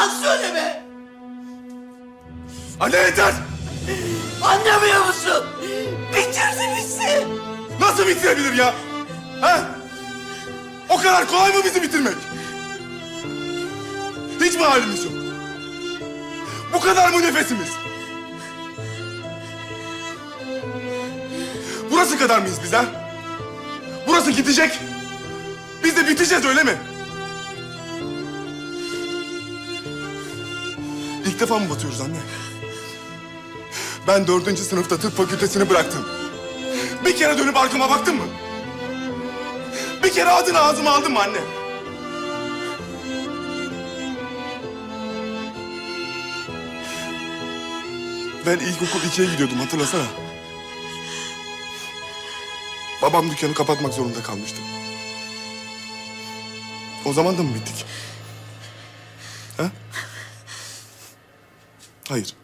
Yalan söyleme. Anne yeter! Anlamıyor musun? Bitirdi bizi. Nasıl bitirebilir ya? Ha? O kadar kolay mı bizi bitirmek? Hiç mi halimiz yok? Bu kadar mı nefesimiz? Burası kadar mıyız biz ha? Burası gidecek. Biz de biteceğiz öyle mi? İlk defa mı batıyoruz anne? Ben dördüncü sınıfta tıp fakültesini bıraktım. Bir kere dönüp arkama baktın mı? Bir kere adını ağzıma aldın mı anne? Ben ilkokul ikiye gidiyordum hatırlasana. Babam dükkanı kapatmak zorunda kalmıştı. O zaman da mı bittik? Ha? Hayır.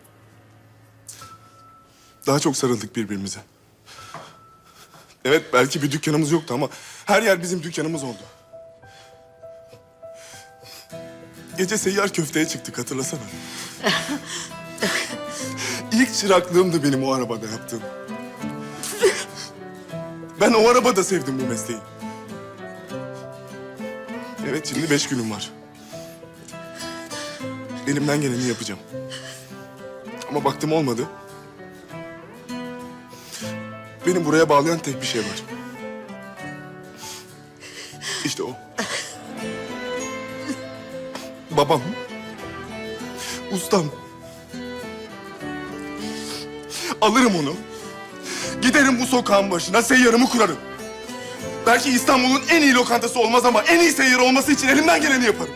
Daha çok sarıldık birbirimize. Evet belki bir dükkanımız yoktu ama her yer bizim dükkanımız oldu. Gece seyyar köfteye çıktık hatırlasana. İlk çıraklığımdı benim o arabada yaptığım. Ben o arabada sevdim bu mesleği. Evet şimdi beş günüm var. Elimden geleni yapacağım. Ama baktım olmadı. Beni buraya bağlayan tek bir şey var. İşte o. Babam. Ustam. Alırım onu. Giderim bu sokağın başına seyyarımı kurarım. Belki İstanbul'un en iyi lokantası olmaz ama en iyi seyyar olması için elimden geleni yaparım.